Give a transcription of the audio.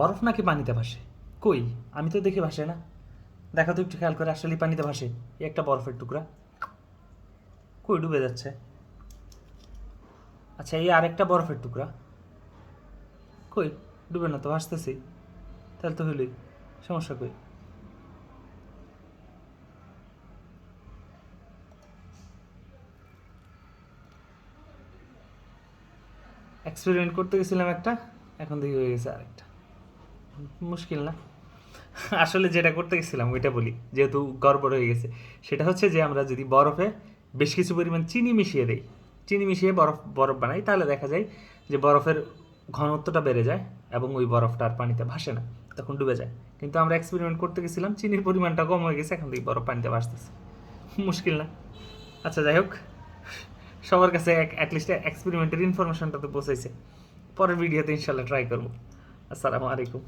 বরফ নাকি পানিতে ভাসে? কই? আমি তো দেখি ভাসে না। দেখা তো একটু খেয়াল করে আসলে পানিতে ভাসে। একটা বরফের টুকরা। কই ডুবে যাচ্ছে? আচ্ছা এই আরেকটা বরফের টুকরা। কই? ডুবে না তো, ভাসতেছি। তাহলে তো হইলই। সমস্যা কই? এক্সপেরিমেন্ট করতে গেছিলাম একটা, এখন দেখি হয়ে গেছে আরেকটা। মুশকিল না? আসলে যেটা করতে গেছিলাম, ওইটা বলি, যেহেতু গড়বড় হয়ে গেছে। সেটা হচ্ছে যে আমরা যদি বরফে বেশ কিছু পরিমাণ চিনি মিশিয়ে দেই, চিনি মিশিয়ে বরফ বরফ বানাই, তাহলে দেখা যায় যে বরফের ঘনত্বটা বেড়ে যায় এবং ওই বরফটা আর পানিতে ভাসে না, তখন ডুবে যায়। কিন্তু আমরা এক্সপেরিমেন্ট করতে গেছিলাম, চিনির পরিমাণটা কম হয়ে গেছে, এখন থেকে বরফ পানিতে ভাসতেছে। মুশকিল না? আচ্ছা যাই হোক, সবার কাছে এক অ্যাটলিস্ট এক্সপেরিমেন্টের ইনফরমেশনটা তো পৌঁছাইছে। পরের ভিডিওতে ইনশাল্লাহ ট্রাই করব। আসসালামু আলাইকুম।